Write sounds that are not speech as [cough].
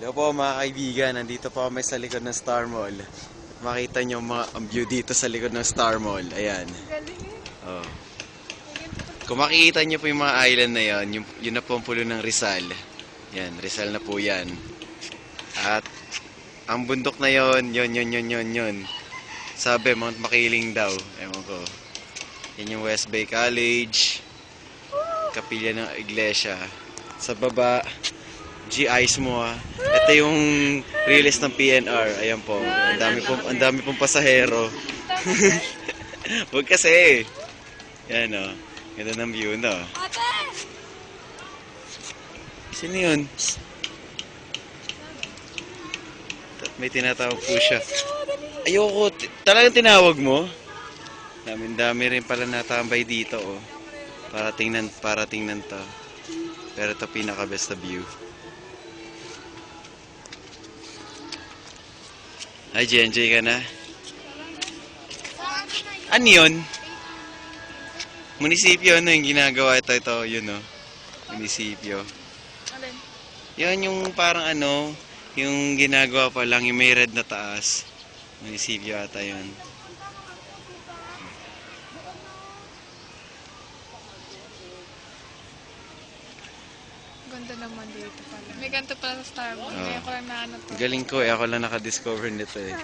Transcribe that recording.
Hello po mga kaibigan, nandito po kami sa likod ng Star Mall. Makita nyo mga ang view dito sa likod ng Star Mall. Ayan. Galing eh. Oh. Kung makikita nyo po yung mga island na yan, yung, yun na po ang pulo ng Rizal. Yan, Rizal na po yan. At ang bundok na yon, yon, yon, yon, yon, yon. Sabi, Mount Makiling daw. Ewan ko. Yan yung West Bay College. Kapilya ng iglesia. Sa baba, G-Eyes mo ah. Ito yung release ng PNR. Ayan po. Ang dami pong, ang dami pong pasahero. [laughs] Huwag kasi. Yan o. Ganda ng view no. Sino yun? May tinatawag po siya. Ayoko. Talagang tinawag mo? Daming dami rin pala natambay dito oh. Para tingnan, para tingnan to. Pero ito pinaka best na view. Ay, enjoy ka na? Ano yun? Munisipyo, ano yung ginagawa ito, ito, yun oh. Munisipyo. Alin? Yan yung parang ano, yung ginagawa pa lang, yung may red na taas. Munisipyo ata yun. Ganda naman dito pala. May ganito pala sa Starbucks. Oo. Ngayon ko lang na ano to. Galing ko eh, ako lang nakadiscover nito eh.